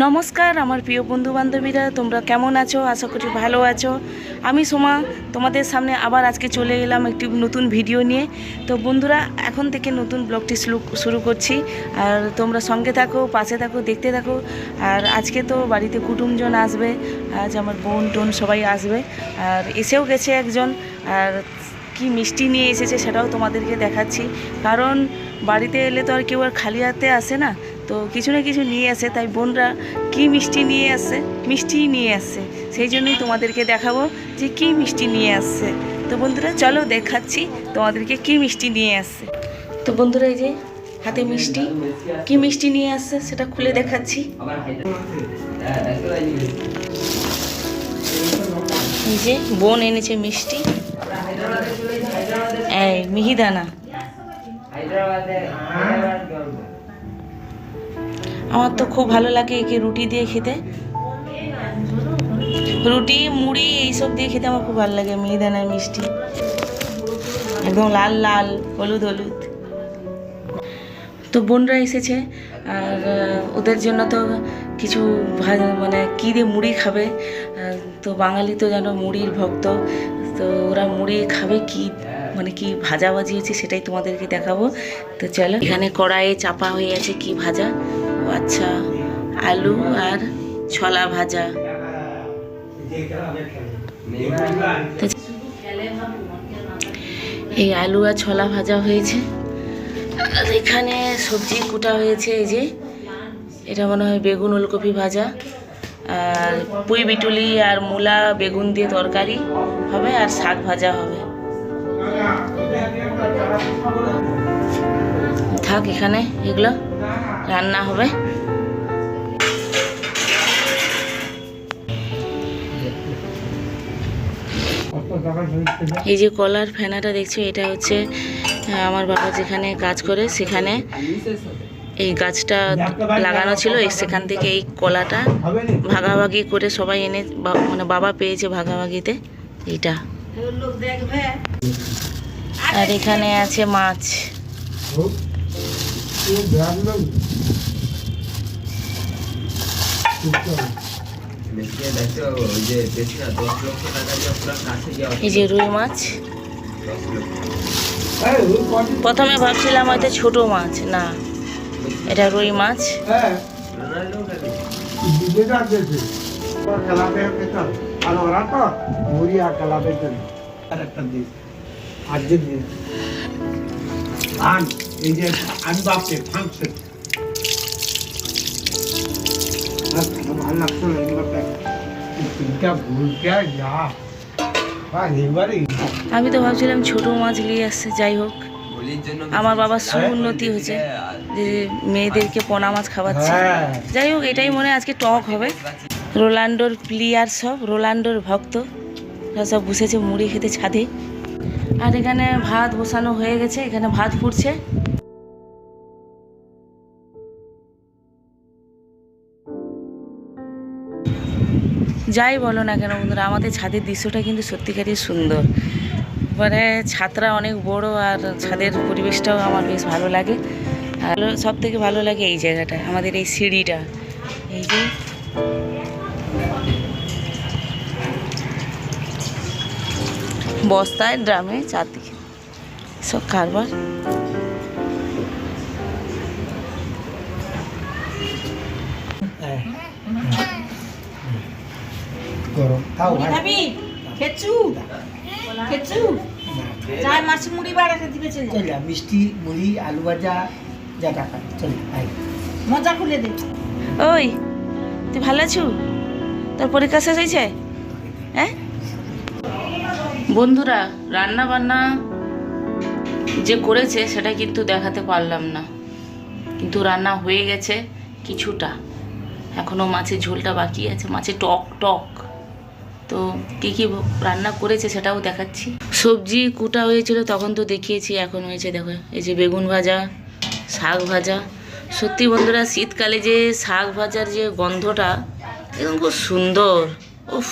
নমস্কার, আমার প্রিয় বন্ধু বান্ধবীরা তোমরা কেমন আছো? আশা করি ভালো আছো। আমি সোমা, তোমাদের সামনে আবার আজকে চলে এলাম একটি নতুন ভিডিও নিয়ে। তো বন্ধুরা, এখন থেকে নতুন ব্লগটি শুরু করছি। আর তোমরা সঙ্গে থাকো, পাশে থাকো, দেখতে থাকো। আর আজকে তো বাড়িতে কুটুমজন আসবে, আজ আমার বোন টোন সবাই আসবে। আর এসেও গেছে একজন। আর কি মিষ্টি নিয়ে এসেছে সেটাও তোমাদেরকে দেখাচ্ছি। কারণ বাড়িতে এলে তো আর কেউ আর খালি হাতে আসে না। তো কিছু না কিছু নিয়ে আসে, তাই বোনরা কি মিষ্টি নিয়ে আসে? মিষ্টি নিয়ে আসছে সেই জন্যই তোমাদেরকে দেখাবো যে কি মিষ্টি নিয়ে আসছে তো বন্ধুরা, চলো দেখাচ্ছি তোমাদেরকে কি মিষ্টি নিয়ে আসছে তো বন্ধুরা, এই যে হাতে মিষ্টি, কি মিষ্টি নিয়ে আসছে সেটা খুলে দেখাচ্ছি। যে বোন এনেছে মিষ্টি। এই মিহিদানা। আমার তো খুব ভালো লাগে একে রুটি দিয়ে খেতে। রুটি, মুড়ি এইসব দিয়ে খেতে আমার খুব ভালো লাগে মিহিদানার মিষ্টি। একদম লাল লাল, হলুদ হলুদ। তো বোনরা এসেছে, আর ওদের জন্য তো কিছু মানে কী দিয়ে মুড়ি খাবে তো বাঙালি তো যেন মুড়ির ভক্ত। তো ওরা মুড়ি খাবে কি মানে কি ভাজা বাজিয়েছে সেটাই তোমাদেরকে দেখাবো। তো চলো, এখানে কড়াইয়ে চাপা হয়ে আছে কি ভাজা। আচ্ছা আলু আর ছলা ভাজা। এই আলু আর ছলা ভাজা হয়েছে। আর এখানে সবজি কুটা হয়েছে, এই যে। এটা মনে হয় বেগুন ওলকপি ভাজা। আর পুঁই বিটুলি আর মূলা, বেগুন দিয়ে তরকারি হবে আর শাক ভাজা হবে। থাক এখানে, এগুলো। রান্না হবে। এই যে কলার ফেনাটা দেখছ, এটা হচ্ছে আমার বাবা যেখানে কাজ করে সেখানে এই গাছটা লাগানো ছিল। সেখান থেকে এই কলাটা ভাগাভাগি করে সবাই এনে মানে বাবা পেয়েছে ভাগাভাগিতে। এইটা। আর এখানে আছে মাছ। এই যে রুই মাছ। প্রথমে ভাবছিলাম হয়তো ছোট মাছ, না। এটা রুই মাছ। আর এই যে আমি বাপকে ফাংশন আমি তো ভাবছিলাম ছোট মাছ নিয়ে আসছে যাই হোক। আমার বাবার সুউন্নতি হয়েছে যে মেয়েদেরকে পোনা মাছ খাওয়াচ্ছে। হ্যাঁ। যাই হোক এটাই মনে হয় আজকে টক হবে। রোলান্ডোর প্লেয়ার সব রোলান্ডোর ভক্ত ওরা সব বসেছে মুড়ি খেতে ছাদে। আর এখানে ভাত বসানো হয়ে গেছে এখানে ভাত ফুটছে। যাই বলো না কেন বন্ধুরা, আমাদের ছাদের দৃশ্যটা কিন্তু সত্যিকারই সুন্দর। মানে ছাদটা অনেক বড় আর ছাদের পরিবেশটাও আমার বেশ ভালো লাগে। আর সব থেকে ভালো লাগে এই জায়গাটা, আমাদের এই সিঁড়িটা। এই যে। বস্তায়, ড্রামে, চারদিকে। সব কারবার। করো তাও মুড়ি খাবি? খেচু? খেচু? চাই মাছ মুড়ি বাড়াতে দিবে চলে চল মিষ্টি মুড়ি আলু ভাজা যা টাকা চল আয়। মজা খুলে দে। ওই তুই ভালো আছু? তোর পরীক্ষা শেষ হয়েছে? হ্যাঁ? বন্ধুরা রান্না বান্না যে করেছে সেটা কিন্তু দেখাতে পারলাম না। কিন্তু রান্না হয়ে গেছে কিছুটা। এখনও মাছের ঝোলটা বাকি আছে। মাছের টক টক। তো কী কী রান্না করেছে সেটাও দেখাচ্ছি। সবজি কুটা হয়েছিল, তখন তো দেখিয়েছি, এখন হয়েছে দেখো, এই যে বেগুন ভাজা, শাক ভাজা। সত্যি বন্ধুরা, শীতকালে যে শাক ভাজার যে গন্ধটা একদম খুব সুন্দর। উফ,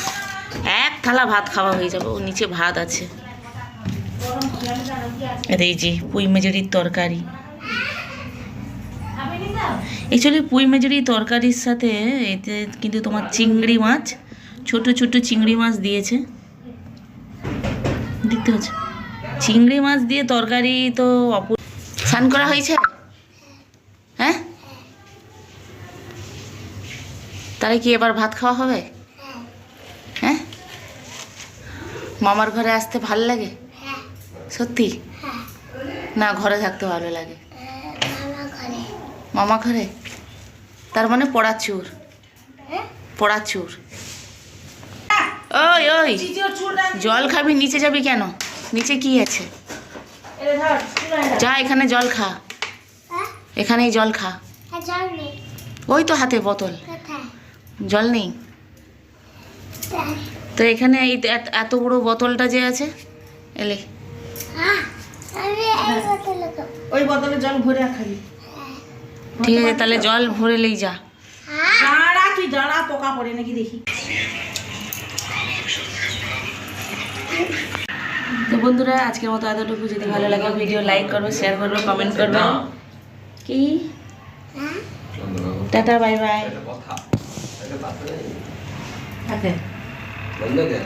এক থালা ভাত খাওয়া হয়ে যাবে, ও নিচে ভাত আছে। এই যে পুঁই মেজুরির তরকারি। অ্যাকচুয়ালি পুঁই মেজুরি তরকারির সাথে, এতে কিন্তু তোমার চিংড়ি মাছ ছোট ছোট চিংড়ি মাছ দিয়েছে। দেখতে পাচ্ছ চিংড়ি মাছ দিয়ে তরকারি তো অপূর স্নান করা হয়েছে? হ্যাঁ? তাহলে কি এবার ভাত খাওয়া হবে? হ্যাঁ? মামার ঘরে আসতে ভালো লাগে? সত্যি? না ঘরে থাকতে ভালো লাগে। মামা ঘরে? তার মানে পড়াচুর পড়াচুর ওই ওই। জল খাবি নিচে যাবি কেন? নিচে কি আছে? যা এখানে জল খা। এখানেই জল খা। ওই তো হাতে বোতল। জল নেই? তো এখানে এই এত- বড় বোতলটা যে আছে এলে। ওই বোতলে জল ভরে খাবি ঠিক আছে তাহলে জল ভরেলেই যা। দাঁড়া তুই দাঁড়া পোকা পড়ে নাকি দেখি। তো বন্ধুরা আজকের মতো এতটুকু। যদি ভালো লাগে ভিডিও লাইক করব শেয়ার করব কমেন্ট করব কি? টাটা বাই বাই থাকে বন্ধ কে